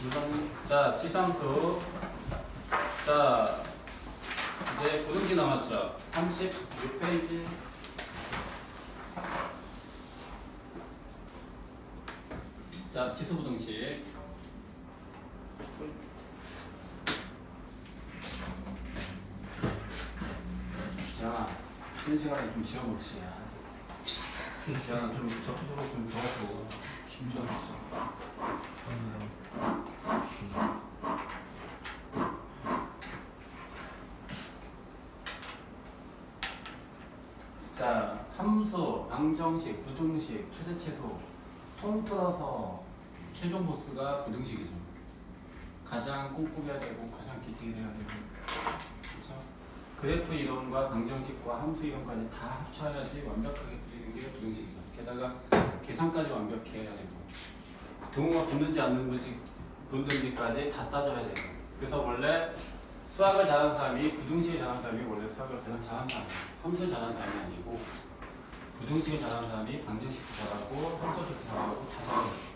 물론 자 치상수. 자 이제 부등식 남았죠? 36페이지. 자 치수 부등식. 지현아 쉬는 시간에 좀 지어놓지 지현아 좀 적극적으로 좀 적어보고. 힘들었어 자, 함수, 방정식, 부등식, 최대체수 통틀어서 최종 보스가 부등식이죠. 가장 꼼꼼해야 되고 가장 디테일해야 되고 그렇죠? 그래프 이론과 방정식과 함수 이론까지 다 합쳐야지 완벽하게 풀리는 게 부등식이죠. 게다가 계산까지 완벽해야 되고 등호가 붙는지 안 붙는지 붙는지까지 다 따져야 되고 그래서 원래 수학을 잘하는 사람이 부등식을 잘하는 사람이 원래 수학을 가장 잘하는 사람이에요. 함수를 잘하는 사람이 아니고 부등식을 잘하는 사람이 방정식도 잘하고 함수도 잘하고 다 잘해요.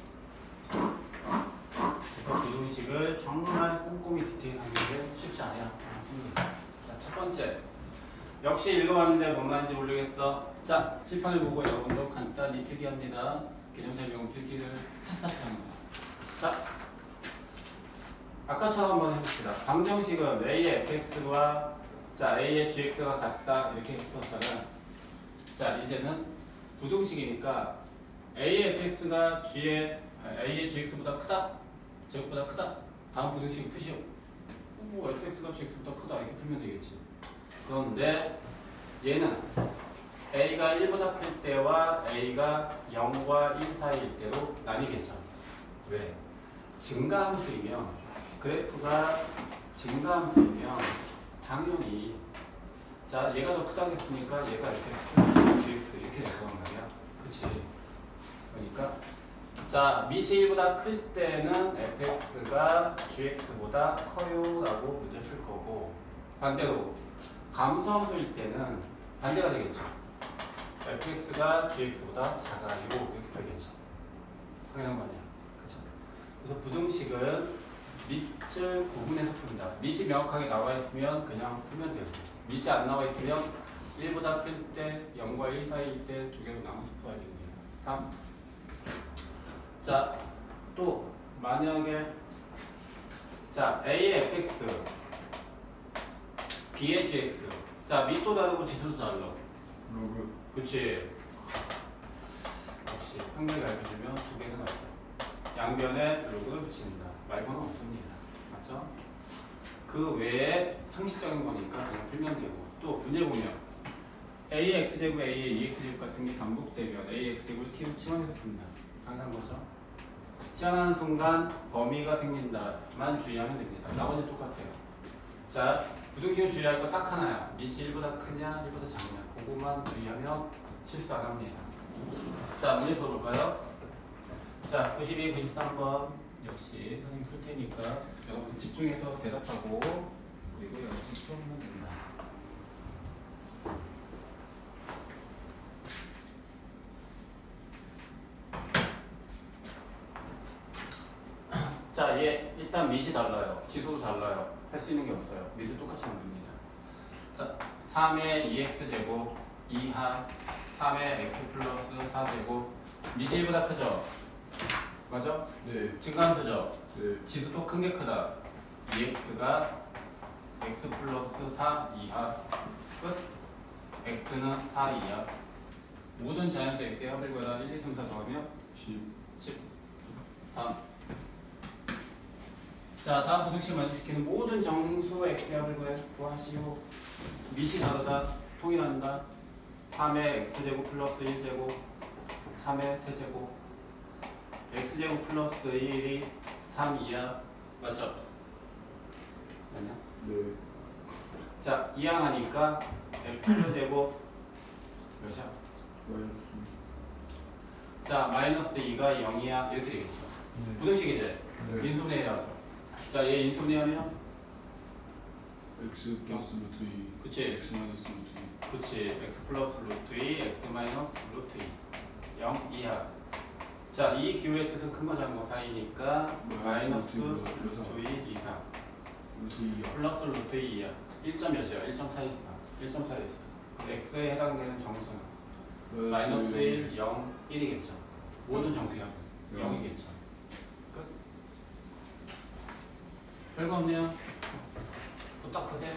그래서 부등식을 정말 꼼꼼히 디테일하는 게 쉽지 않아요. 맞습니다. 자, 첫 번째. 역시 읽어봤는데 뭔 말인지 모르겠어. 자, 칠판을 보고 여러분도 간단히 필기합니다. 개념 설명 필기를 샅샅이 합니다. 자, 아까처럼 한번 해봅시다. 방정식은 a의 fx와 자 a의 gx가 같다 이렇게 했었잖아요. 자 이제는 부등식이니까 a의 fx가 g의 아, a의 gx보다 크다, 제곱보다 크다. 다음 부등식 푸시오. 오 fx가 gx보다 크다 이렇게 풀면 되겠지. 그런데 얘는 a가 1보다 클 때와 a가 0과 1 사이일 때로 나뉘겠죠. 왜? 증가함수이면 그래프가 증가함수이면 당연히 자 얘가 더 크다고 했으니까 얘가 fx, gx 이렇게 될 거란 말이야. 그치? 그러니까. 자 미시 1보다 클 때는 fx가 gx보다 커요 라고 문제 풀 거고 반대로 감소함수일 때는 반대가 되겠죠. Fx가 gx보다 작아요. 이렇게 풀겠죠. 당연한 거 아니야. 그쵸? 그래서 부등식은 밑을 구분해서 푼다. 밑이 명확하게 나와 있으면 그냥 풀면 되고 밑이 안 나와 있으면 1보다 클 때 0과 1 사이일 때 두 개로 나눠서 풀어야 됩니다. 다음. 자, 또 만약에 자, A의 fx, B의 gx. 자, 밑도 다르고 지수도 달라. 로그 그치? 역시 평면이 가르쳐주면 두 개는 맞다. 양변에 로그를 붙입니다. 말고는 없습니다. 맞죠? 그 외에 상식적인 거니까 그냥 풀면 되고 또 문제 보면 ax 제곱 a의 2x 제곱 같은 게 반복되면 ax 제곱을 t로 치환해서 풉니다. 당연한 거죠? 치환하는 순간 범위가 생긴다만 주의하면 됩니다. 나머지 똑같아요. 자, 부등식은 주의할 거 딱 하나야. 밑이 1보다 크냐, 1보다 작냐. 그것만 주의하면 실수 안 합니다. 자, 문제 풀어볼까요? 자, 92, 93번 역시 선생님 풀 테니까 여러분 집중해서 대답하고 그리고 여러분 풀면 됩니다. 자, 얘 일단 밑이 달라요. 지수도 달라요. 할 수 있는 게 없어요. 밑을 똑같이 만듭니다. 자, 3의 2x 제곱 2하 3의 x 플러스 4제곱 밑이 1보다 크죠? 맞아? 네, 증가함수죠? 네, 지수도 큰 게 크다. 2x가 x 플러스 4 이하 끝. x는 4 이하. 모든 자연수 x의 합을 구하다 1, 2, 3, 4 더하면 10, 10. 다음. 자, 다음 부등식 만족시키는 모든 정수 x의 합을 구하시오. 밑이 다르다. 통일한다. 3의 x제곱 플러스 1제곱 3의 세제곱 x제곱 플러스 1이 3 이하. 맞죠? 아니야? 네, 자 이항하니까 x제곱 몇이야? 마이너스 자 마이너스 2가 0이야. 이렇게 되겠죠. 네, 부등식이지? 네. 인수분해해야죠. 자얘 인수분해하면? x 플러스 루트 2, 그치? x 마이너스 루트 2, 그치. x 플러스 루트 2 x 마이너스 루트 2 0 이하 자, 이 기호의 뜻은 큰 거 작은 거 사이니까 마이너스 그래서 루트 2 이상. 루트 2야 플러스 루트 2야 1점 몇이야? 1.4 있어 1.4 있어. X에 해당되는 정수는 마이너스 1, 0, 1이겠죠. 모든 정수야. 0이겠죠. 끝. 별거 없네요. 보세요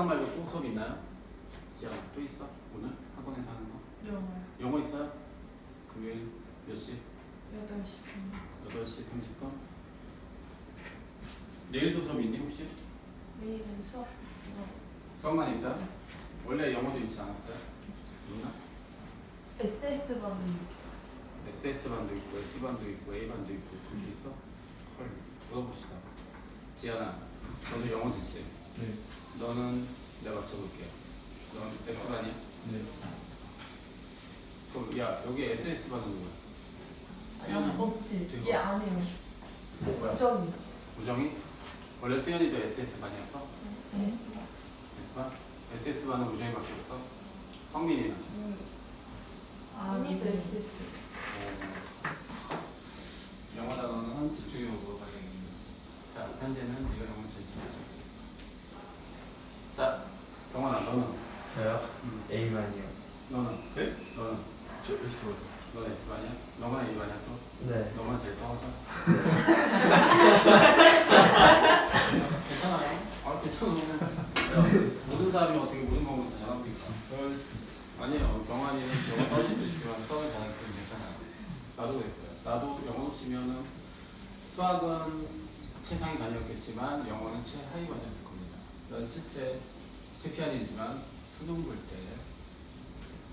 특강 말고 또 수업 있나요? 지영 또 있어? 오늘 학원에서 하는 거? 영어 영어 있어요? 금요일 몇 시? 8시 반 8시 30분? 내일도 수업 있니 혹시? 내일은 수업 수업만 있어요? 원래 영어도 있지 않았어요? 있나? SS 반은 SS반도 있고 S반도 있고 A반도 있고 그게 있어? 헐 물어봅시다 지연아 너도 영어 듣지? 네 너는 내가 맞춰볼게 넌 S반이야? 네. 그럼 야 여기 SS반은 누구야? 아니 없지 대박. 얘안 해요 뭐야? 정이 우정이? 원래 수연이도 SS반이었어? S S반? SS반은 우정이밖에 없어? 성민이는? 아 언니도 SS 영어 단어는 집중해서 물어봐야 되겠네. 자, 현재는 네가 영어 제일 잘하죠. 자, 경원아, 너는? 저요? 음. A만이요. 너는? 네? 너는? 저 있어 너는 S반이야? 너만 A반이야 또? 네. 너만 제일 떠오죠? 괜찮아요. 아, 괜찮아. 야, 모든 사람이 어떻게 모든 것만 다 잘하고 있어. 아니에요. 경환이는 영어 떨어질 수 있지만 수학을 잘하기 때문에 괜찮아요. 나도 그랬어요. 나도 영어로 치면은 수학은 최상위 반이었겠지만 영어는 최하위 반이었을 겁니다. 난 실제 챔피언이지만 수능 볼 때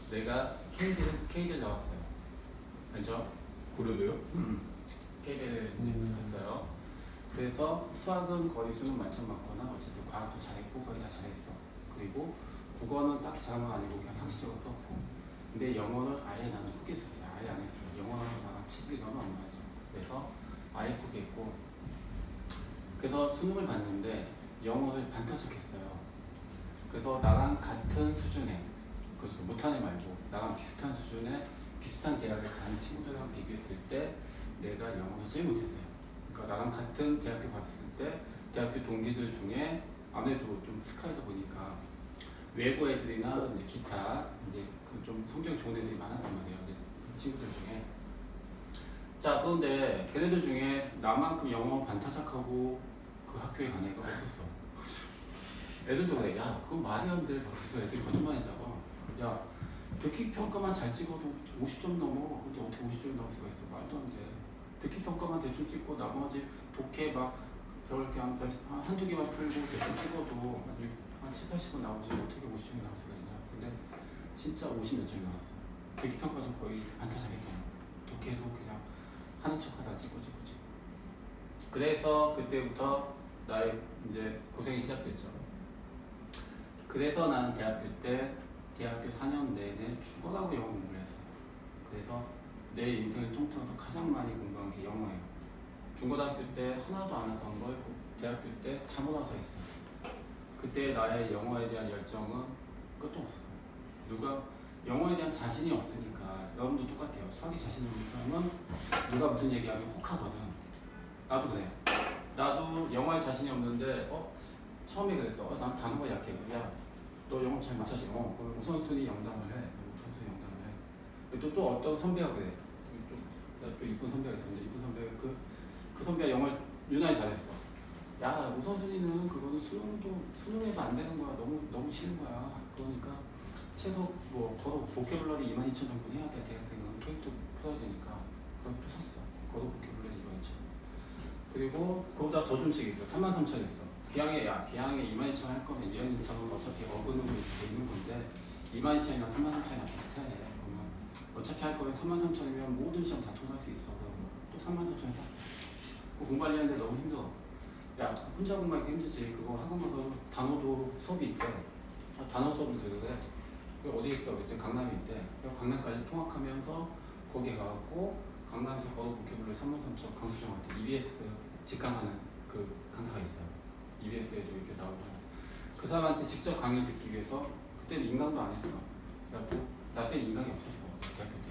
내가 K대를 K대를 나왔어요. 알죠? 고려돼요? 음. K대를 음. 갔어요. 그래서 수학은 거의 수능 만점 맞거나 어쨌든 과학도 잘했고 거의 다 잘했어. 그리고 국어는 딱히 잘한 건 아니고 그냥 상식적으로 풀었고. 근데 영어는 아예 나는 포기했었어요. 아예 안 했어요. 영어는 나랑 체질이 너무 안 맞아. 그래서 아예 포기했고. 그래서 수능을 봤는데 영어를 반타작했어요. 그래서 나랑 같은 수준의 그래서 못하는 말고 나랑 비슷한 수준의 비슷한 대학을 간 친구들이랑 비교했을 때 내가 영어를 제일 못했어요. 그러니까 나랑 같은 대학교 갔을 때 대학교 동기들 중에 아무래도 좀 스카이다 보니까 외고 애들이나 이제 기타 이제 그좀 성적이 좋은 애들이 많았단 말이에요. 근데 그 친구들 중에 자 그런데 걔네들 중에 나만큼 영어 반타작하고 그 학교에 간 애가 없었어. 애들도 그래. 야 그건 말이 안 돼. 그래서 애들이 거짓말이잖아. 야 듣기 평가만 잘 찍어도 50점 넘어. 근데 어떻게 50점이 나올 수가 있어? 말도 안 돼. 듣기 평가만 대충 찍고 나머지 독해 막 별게 한, 별- 한 한두 개만 풀고 대충 찍어도 한, 육- 한 7, 80은 나오지 어떻게 50점이 나올 수가 있냐. 근데 진짜 50몇 점이 나왔어. 듣기 평가도 거의 안타작했잖아. 독해도 그냥 하는 척 하다 찍고 찍고 찍고. 그래서 그때부터 나의 이제 고생이 시작됐죠. 그래서 나는 대학교 때 대학교 4년 내내 죽어가고 영어 공부를 했어. 그래서 내 인생을 통틀어서 가장 많이 공부한 게 영어예요. 중고등학교 때 하나도 안 하던 걸 대학교 때 다 몰아서 했어. 그때 나의 영어에 대한 열정은 끝도 없었어. 누가 영어에 대한 자신이 없으니까 여러분도 똑같아요. 수학이 자신 없는 사람은 누가 무슨 얘기하면 혹하거든. 나도 그래. 나도 영어에 자신이 없는데 어 처음에 그랬어. 어, 난 단어가 약해. 야, 너 영어 잘 못하지? 어, 우선순위 영담을 해. 우선순위 영담을 해. 또, 또 어떤 선배가 그래. 또, 또 이쁜 선배가 있었는데 이쁜 선배가 그, 그 선배가 영어를 유난히 잘했어. 야, 우선순위는 그거는 수능도 수능에도 안 되는 거야. 너무 너무 싫은 거야. 그러니까 최소 뭐 걸어 보케블러리 2만 2천 정도 해야 돼. 대학생은 토익도 풀어야 되니까. 그럼 또 샀어. 걸어 보케블러리 2만 2천. 그리고 그보다 더 좋은 책이 있어. 3만 3천 있어. 기왕에 야 2만 2천 할 거면 2만 2천은 어차피 이렇게 있는 건데 2만 2천이랑 3만 3천이랑 비슷해. 그러면 어차피 할 거면 3만 3천이면 모든 시험 다 통과할 수 있어. 또 3만 4천원 샀어. 그 공부하려는데 너무 힘들어. 야 혼자 공부하기 힘들지. 그거 학원 가서 단어도 수업이 있대. 아, 단어 수업을 들으래. 그 어디 있어? 그때 강남에 있대. 강남까지 통학하면서 거기에 가갖고 강남에서 걸어 3만 3천 강수정한테 EBS 직강하는 그 강사가 있어요. EBS에도 이렇게 나오고 그 사람한테 직접 강의 듣기 위해서 그때는 인강도 안 했어. 그래갖고 나 때는 인강이 없었어. 대학교 때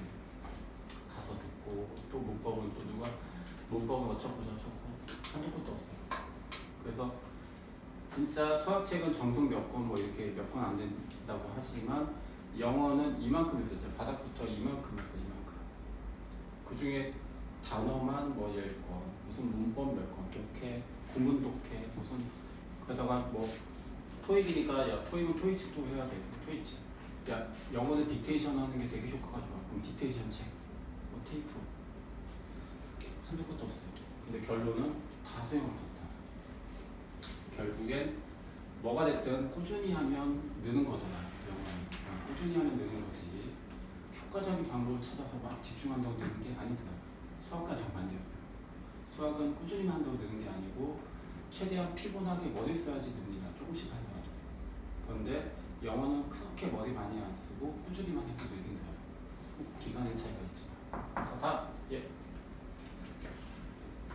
가서 듣고 또 문법은 또 누가 문법은 어쩌고 저쩌고 한두 것도 없어요. 그래서 진짜 수학책은 정성 몇 권 뭐 이렇게 몇 권 안 된다고 하지만 영어는 이만큼 있었죠. 바닥부터 이만큼 있어 이만큼. 그 중에 단어만 뭐 10권, 무슨 문법 몇 권, 구문 독해, 무슨 그러다가 뭐 토익이니까 야 토익은 토익책도 해야 돼. 토익책. 야 영어는 딕테이션 하는 게 되게 효과가 좋아. 그럼 딕테이션 책, 뭐 테이프 한두 것도 없어요. 근데 결론은 다 소용없었다. 결국엔 뭐가 됐든 꾸준히 하면 느는 거잖아. 영어는 꾸준히 하면 느는 거지. 효과적인 방법을 찾아서 막 집중한다고 느는 게 아니더라. 수학과 정반대였어요. 수학은 꾸준히 한다고 느는 게 아니고 최대한 피곤하게 머리 써야지 늡니다. 조금씩 거예요. 그런데 영어는 그렇게 머리 많이 안 쓰고 꾸준히만 해도 늘긴 돼요. 기간의 차이가 있지만. 자, 다음. 예.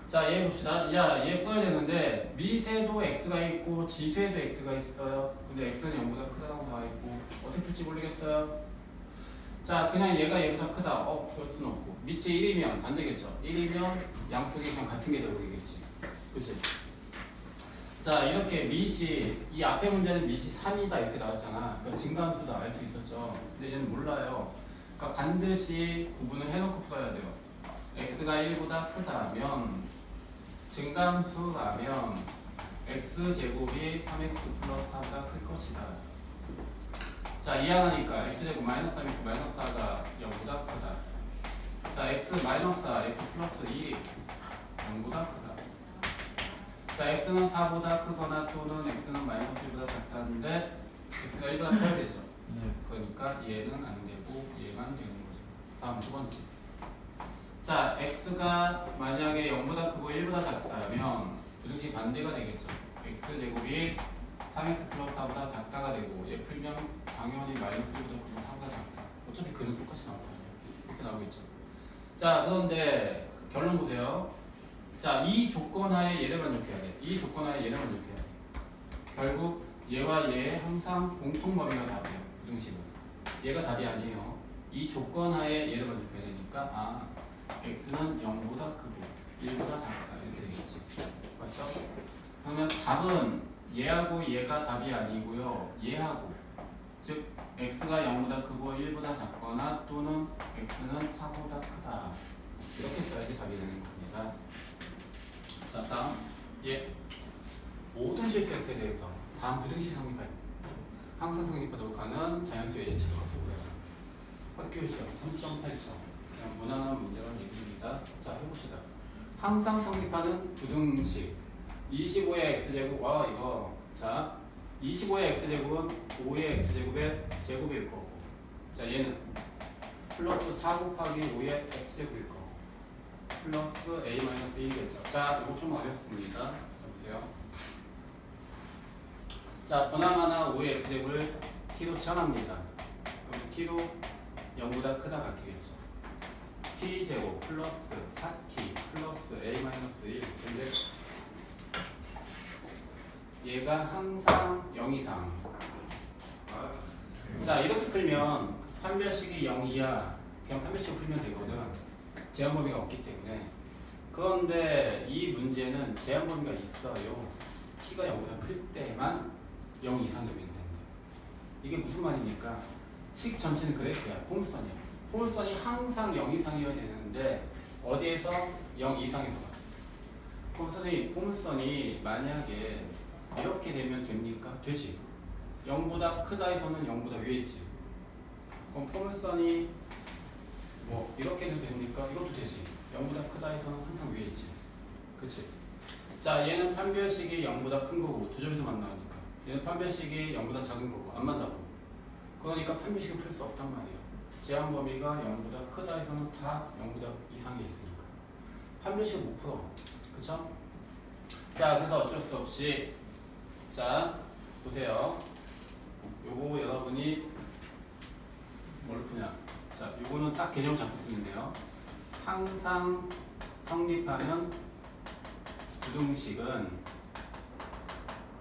자, 얘 봅시다. 야, 얘 풀어야 되는데 미세도 x가 있고 지세도 x가 있어요. 근데 x는 0보다 크다고 나와 있고 어떻게 풀지 모르겠어요. 자, 그냥 얘가 얘보다 크다. 어, 그럴 수는 없고. 밑이 1이면 안 되겠죠. 1이면 양쪽이 그냥 같은 게 되버리겠지. 그치? 자, 이렇게 밑이, 이 앞에 문제는 밑이 3이다 이렇게 나왔잖아. 그러니까 증가함수다 알 수 있었죠. 근데 얘는 몰라요. 그러니까 반드시 구분을 해놓고 풀어야 돼요. x가 1보다 크다면 증가함수라면 x제곱이 3x 플러스 4보다 클 것이다. 자, 이항하니까 x제곱 마이너스 3x 마이너스 4가 0보다 크다. 자, x 마이너스 4, x 플러스 2 0보다 크다. 자, x는 4보다 크거나 또는 x는 마이너스 1보다 작다는데 x가 1보다 커야 되죠. 네. 그러니까 얘는 안 되고 얘만 되는 거죠. 다음 두 번째. 자, x가 만약에 0보다 크고 1보다 작다면 부등식 반대가 되겠죠. x 제곱이 3x 플러스 4보다 작다가 되고 얘 풀면 당연히 마이너스 1보다 크고 4보다 작다. 어차피 그는 똑같이 나오거든요. 이렇게 나오겠죠. 자, 그런데 결론 보세요. 자, 이 조건 하에 얘를 만족해야 돼. 이 조건 하에 얘를 만족해야 돼. 결국 얘와 얘 항상 공통 범위가 답이에요. 부등식은. 얘가 답이 아니에요. 이 조건 하에 얘를 만족해야 되니까 아, x는 0보다 크고 1보다 작다. 이렇게 되겠지. 맞죠? 그러면 답은 얘하고 얘가 답이 아니고요. 얘하고 즉 x가 0보다 크고 1보다 작거나 또는 x는 4보다 크다. 이렇게 써야지 답이 되는 겁니다. 자, 다음 예. 모든 실수 x에 대해서 다음 부등식 성립할 항상 성립하도록 하는 자연수의 예측을 가져오고요. 학교 시험 3.8점 그냥 무난한 문제란 얘기입니다. 자, 해봅시다. 항상 성립하는 부등식 25의 x제곱 와 이거. 자 25의 x제곱은 5의 x제곱의 제곱일 거고. 자 얘는 플러스 4 곱하기 5의 x제곱일 거고. 플러스 a 마이너스 1이겠죠. 자 이거 좀 어렵습니다. 자 보세요. 자 번항하나 5의 x제곱을 t로 정합니다. 그럼 t로 0보다 크다 바뀌겠죠. t제곱 플러스 4t 플러스 a 마이너스 1 근데 얘가 항상 0 이상. 자 이렇게 풀면 판별식이 0이야. 그냥 판별식 풀면 되거든. 제한 범위가 없기 때문에. 그런데 이 문제는 제한 범위가 있어요. t가 0보다 클 때만 0 이상이면 된다. 이게 무슨 말입니까? 식 전체는 그래프야. 포물선이야. 포물선이 항상 0 이상이어야 되는데 어디에서 0 이상에서 선생님 포물선이 만약에 이렇게 되면 됩니까? 되지. 0보다 크다에서는 0보다 위에 있지. 그럼 포물선이 뭐 이렇게 해도 됩니까? 이것도 되지. 0보다 크다에서는 항상 위에 있지. 그치? 자, 얘는 판별식이 0보다 큰 거고 두 점에서 만나니까. 얘는 판별식이 0보다 작은 거고 안 만나고. 그러니까 판별식을 풀 수 없단 말이에요. 제한 범위가 0보다 크다에서는 다 0보다 이상이 있으니까. 판별식을 못 풀어. 그쵸? 자, 그래서 어쩔 수 없이 자, 보세요. 요거 여러분이 뭘 푸냐? 자, 요거는 딱 개념 잡고 쓰면 돼요. 항상 성립하는 부등식은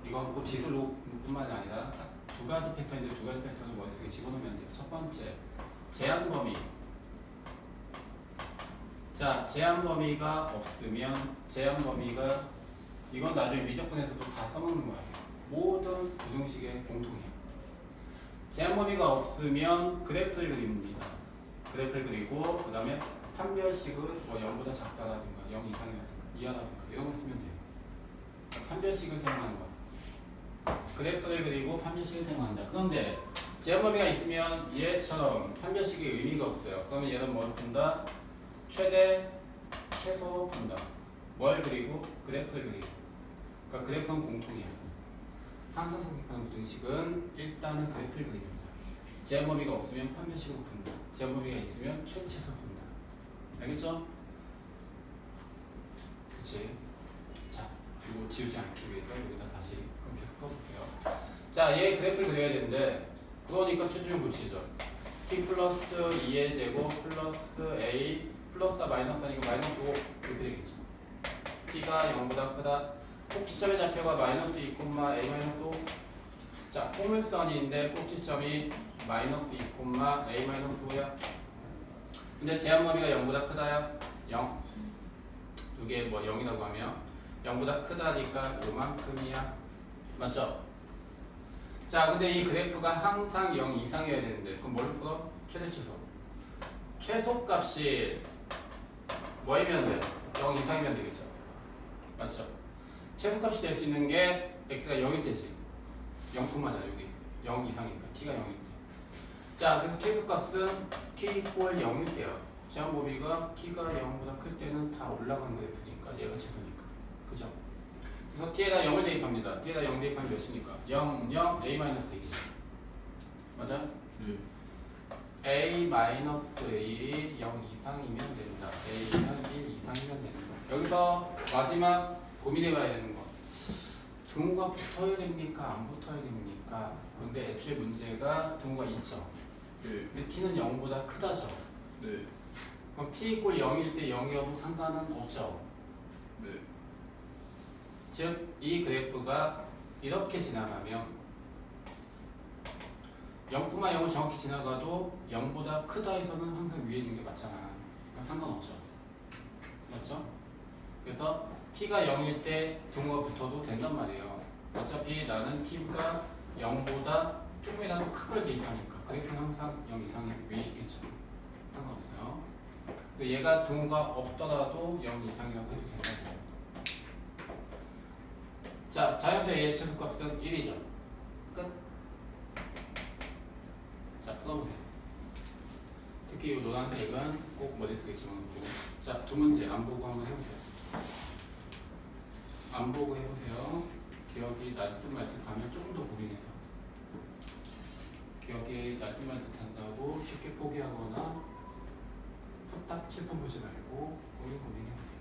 이건 꼭 지수로뿐만이 아니라 딱 두 가지 패턴인데 두 가지 패턴을 머릿속에 집어넣으면 돼요. 첫 번째, 제한 범위. 자, 제한 범위가 없으면 제한 범위가 이건 나중에 미적분에서도 다 써먹는 거예요. 모든 부등식의 공통이에요. 제한 범위가 없으면 그래프를 그립니다. 그래프를 그리고 그 다음에 판별식을 뭐 0보다 작다라든가 0 이상이라든가 이하라든가 이런 거 쓰면 돼요. 그러니까 판별식을 사용하는 거야. 그래프를 그리고 판별식을 사용한다. 그런데 제한 범위가 있으면 얘처럼 판별식이 의미가 없어요. 그러면 얘는 뭘 푼다? 최대, 최소 푼다. 뭘 그리고? 그래프를 그리고. 그러니까 그래프는 공통이야. 항상 성립하는 부등식은 일단은 그래프를 그립니다. 제한 범위가 없으면 판별식으로 푼다. 제한 범위가 있으면 최대, 최소 푼다. 알겠죠? 그치? 자, 이거 지우지 않기 위해서 여기다 다시 그럼 계속 써볼게요. 자, 얘 그래프를 그려야 되는데 그러니까 최준용 붙이죠. t 플러스 2의 제곱 플러스 a 플러스 마이너스 아니고 마이너스 5 이렇게 되겠죠. t가 0보다 크다. 꼭지점의 좌표가 마이너스 2, a 마이너스 5. 자, 포물선인데 꼭지점이 마이너스 2, a 마이너스 5야. 근데 제한 범위가 0보다 크다야. 0. 이게 뭐 0이라고 하면 0보다 크다니까 요만큼이야. 맞죠? 자, 근데 이 그래프가 항상 0 이상이어야 되는데 그럼 뭘 풀어? 최대 최소. 최소 값이 뭐이면 돼? 0 이상이면 되겠죠. 맞죠? 최소 값이 될 수 있는 게 x가 0일 때지. 0뿐만 아니라 여기 0 이상이니까 t가 0일 때. 자, 그래서 최소 값은 t equal 0일 때요. 제한 범위가 t가 0보다 클 때는 다 올라가는 그래프니까 얘가 최소니까. 그죠? 그래서 t에다 0을 대입합니다. t에다 0 대입하면 몇입니까? 0, 0, a 마이너스 1이죠. 맞아? 네. a 마이너스 1이 0 이상이면 된다. a는 1 이상이면 된다. 여기서 마지막 고민해봐야 되는 거. 등호가 붙어야 됩니까? 안 붙어야 됩니까? 그런데 애초에 문제가 등호가 있죠. 네. 근데 t는 0보다 크다죠. 네. 그럼 t 이꼴 0일 때 0이어도 상관은 없죠. 네. 즉, 이 그래프가 이렇게 지나가면 0,0을 정확히 지나가도 0보다 크다에서는 항상 위에 있는 게 맞잖아. 그러니까 상관없죠. 맞죠? 그래서 t가 0일 때 등호가 붙어도 된단 말이에요. 어차피 나는 t가 0보다 조금이라도 큰 걸 대입하니까 그래프는 항상 0 이상이 위에 있겠죠. 상관없어요. 그래서 얘가 등호가 없더라도 0 이상이라고 해도 된다고. 자, 자연수 A의 최소값은 1이죠. 끝. 자, 풀어보세요. 특히 이 노란색은 꼭 머릿속에 집어넣고. 자, 두 문제 안 보고 한번 해보세요. 안 보고 해보세요. 기억이 날듯 말듯하면 조금 더 고민해서. 기억이 날듯 말듯 한다고 쉽게 포기하거나 후딱 칠판 보지 말고 고민 고민해보세요.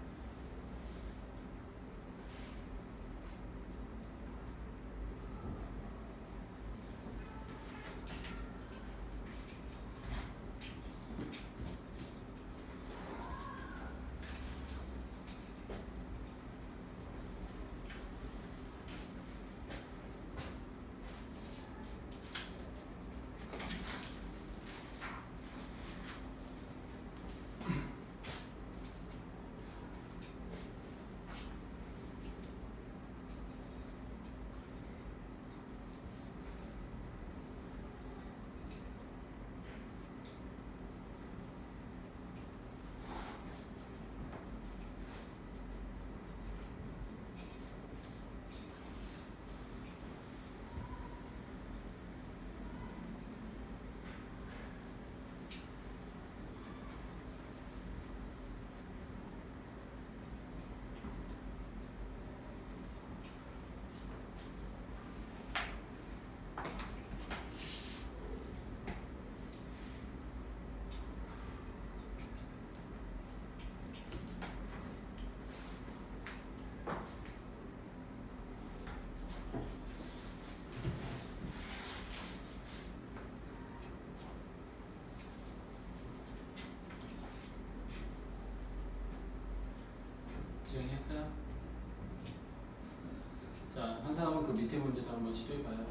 한 사람은 그 밑에 문제도 한번 시도해봐요.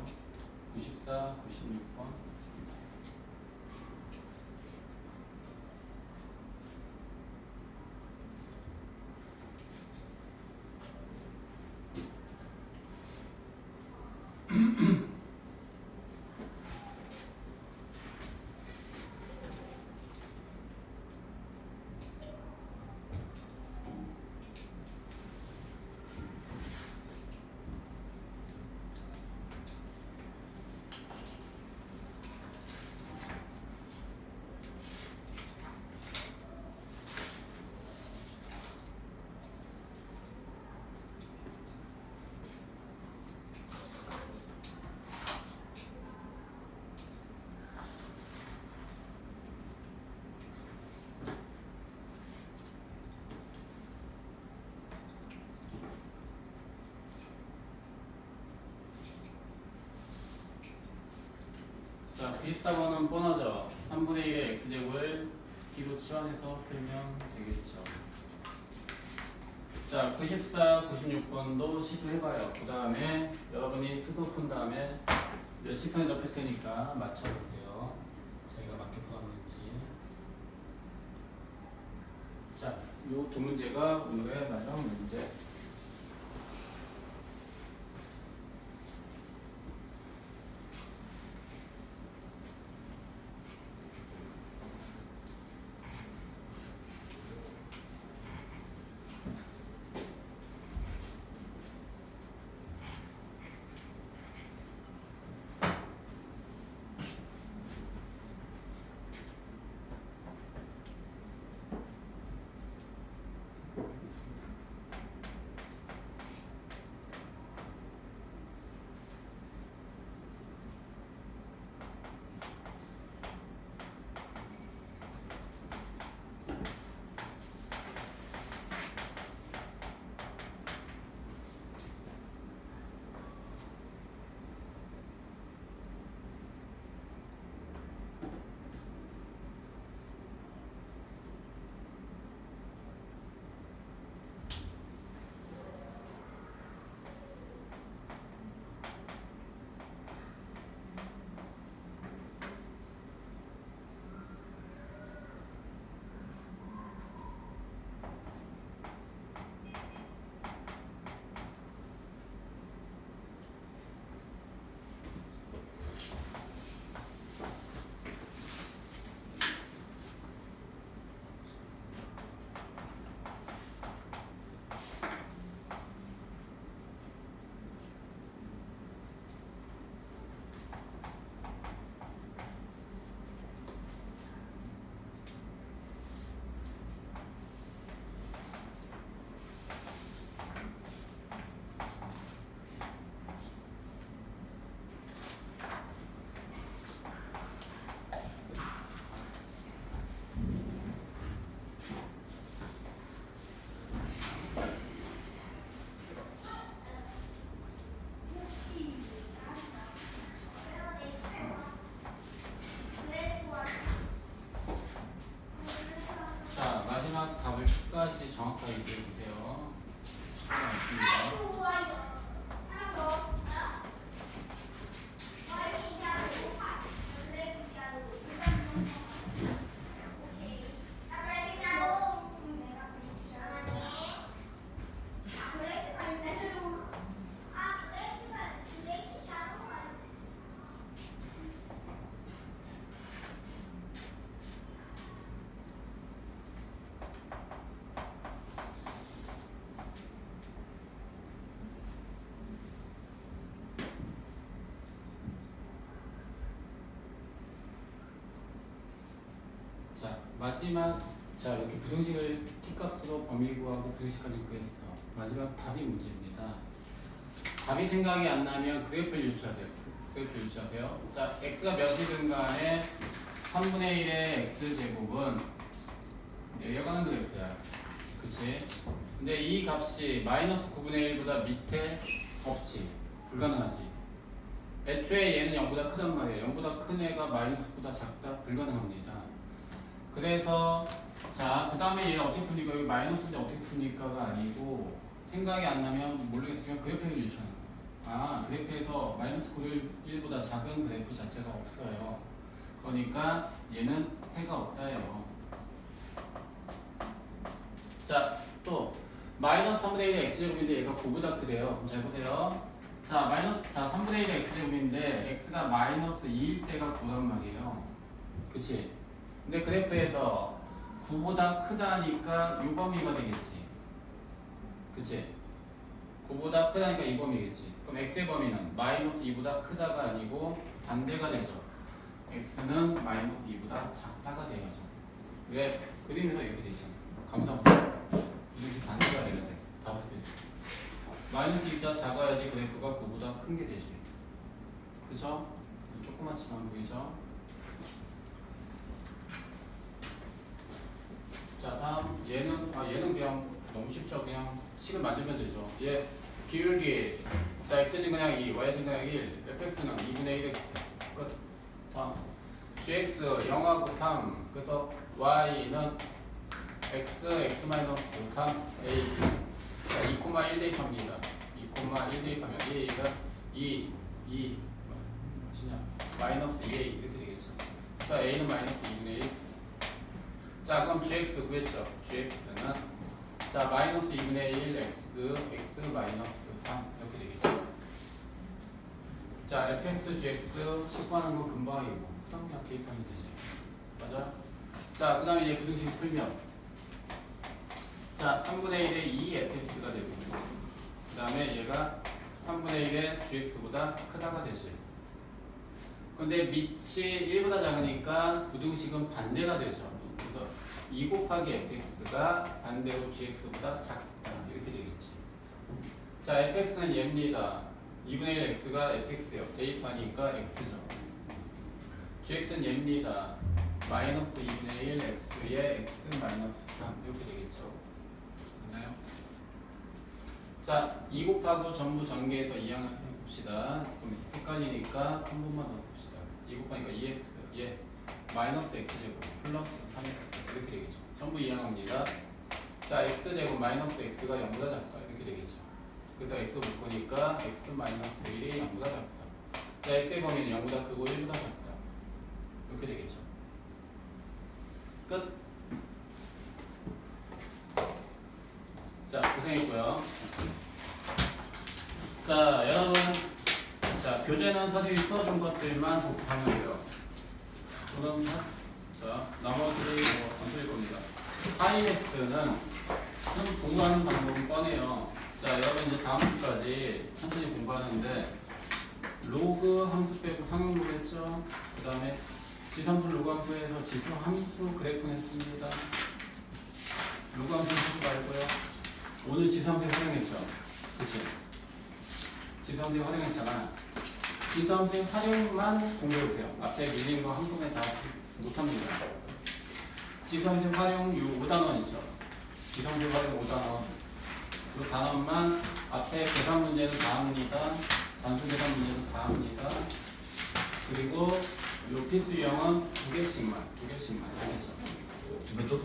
94, 96번. 94번은 뻔하죠. 3분의 1의 x제곱을 뒤로 치환해서 풀면 되겠죠. 자, 94, 96번도 시도해봐요. 그 다음에 여러분이 스스로 푼 다음에 몇십 편에 넣을 테니까 맞춰보세요. 저희가 맞게 풀었는지. 자, 요두 문제가 오늘의 마지막 문제. 마지막 자 이렇게 부등식을 t값으로 범위 구하고 부등식까지 구했어. 마지막 답이 문제입니다. 답이 생각이 안 나면 그래프를 유추하세요. 그래프 유추하세요. 자, x가 몇이든 간에 3분의 1의 x 제곱은 내려가는 그래프야. 그치? 근데 이 값이 마이너스 9분의 1보다 밑에 없지. 불가능하지. 애초에 얘는 0보다 크단 말이에요. 0보다 큰 애가 마이너스보다 작다? 불가능합니다. 그래서 자, 그 다음에 얘 어떻게 푸니까 여기 마이너스인데 어떻게 푸니까가 아니고 생각이 안 나면 모르겠으면 그래프를 유추하는 거예요. 아 그래프에서 마이너스 911보다 작은 그래프 자체가 없어요. 그러니까 얘는 해가 없다예요. 자, 또 마이너스 3분의 1의 x제곱인데 얘가 9보다 크대요. 그럼 잘 보세요. 자, 마이너스 자 3분의 1의 x제곱인데 x가 마이너스 2일 때가 9란 말이에요. 그치? 근데 그래프에서 9보다 크다니까 이 범위가 되겠지. 그치? 9보다 크다니까 이 범위겠지. 그럼 x의 범위는 마이너스 2보다 크다가 아니고 반대가 되죠. x는 마이너스 2보다 작다가 되죠. 왜? 그림에서 이렇게 되죠. 감사합니다. 이렇게 반대가 돼야 봤어요. 마이너스 2보다 작아야지 그래프가 9보다 큰 게 되지. 그죠? 조그맣지만 보이죠? 자 다음 얘는 아 얘는 그냥 너무 쉽죠. 그냥 식을 만들면 되죠. 얘 기울기. 자 x는 그냥 2 y는 그냥 1 fx는 2분의 1x 끝. 다음. gx 0하고 3 그래서 y는 x x 마이너스 3 a. 자, 2,1 대입합니다. 2,1 대입하면 a가 2 2 뭐냐? 마이너스 2a 이렇게 되겠죠. 자 a는 마이너스 2분의 1 자 그럼 gx 구했죠? gx는 자 마이너스 2분의 1 x x 마이너스 3 이렇게 되겠죠? 자 fx gx 식구하는 거 금방이고 그다음 그냥 대입하면 되지. 맞아? 자그 다음에 이제 부등식 풀면 자 3분의 1의 2 fx가 되고 그 다음에 얘가 3분의 1의 gx보다 크다가 되지. 근데 밑이 1보다 작으니까 부등식은 반대가 되죠 그래서 2 곱하기 fx가 반대로 gx보다 작다 이렇게 되겠지 자 fx는 얘입니다 2분의 1 x가 fx예요 대입하니까 x죠 gx는 얘입니다 마이너스 2분의 1 x의 x 마이너스 3 이렇게 되겠죠 맞나요? 자, 2 곱하고 전부 전개해서 이항을 해봅시다. 헷갈리니까 한 번만 더 씁시다. 2 곱하니까 2x, 예. 마이너스 x제곱 플러스 3x 이렇게 되겠죠. 전부 이항합니다. 자, x제곱 마이너스 x가 0보다 작다 이렇게 되겠죠. 그래서 x 묶으니까 x 마이너스 1이 0보다 작다. 자, x의 범위는 0보다 크고 1보다 작다. 이렇게 되겠죠. 끝. 자, 고생했고요. 자, 여러분. 자, 교재는 선생님이 풀어준 것들만 복습하면 돼요. 저는, 자, 나머지 뭐, 안 틀릴 겁니다. 하이넥스트는 좀 공부하는 방법은 뻔해요. 자, 여러분 이제 다음 주까지 천천히 공부하는데, 로그 함수 빼고 상용로그 했죠? 그 다음에 지함수 로그 함수에서 지수 함수 그래프 냈습니다. 로그 함수 하지 말고요. 오늘 지수함수 활용했죠? 그치? 지수함수 활용했잖아. 지수함수 활용만 공부해보세요. 앞에 밀린 거 한꺼번에 다 못합니다. 지수함수 활용 요 5단원 있죠? 지수함수 활용 5단원. 요 단원만 앞에 계산 문제는 다 합니다. 단순 계산 문제는 다 합니다. 그리고 요 필수 유형은 두 개씩만, 두 개씩만 알겠죠? 몇 지금?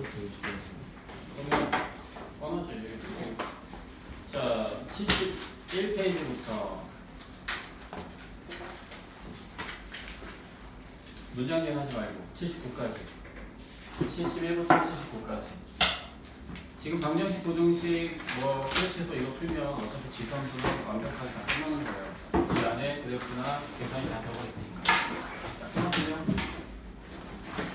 그러면 꺼놓지. 자, 71페이지부터 문양계는 하지 말고 79까지. 71부터 79까지. 지금 방정식 고정식 뭐 풀치에서 이거 풀면 어차피 지선수는 완벽하게 다 끝나는 거예요. 이 안에 그래프나 계산이 다 들어가 있으니까.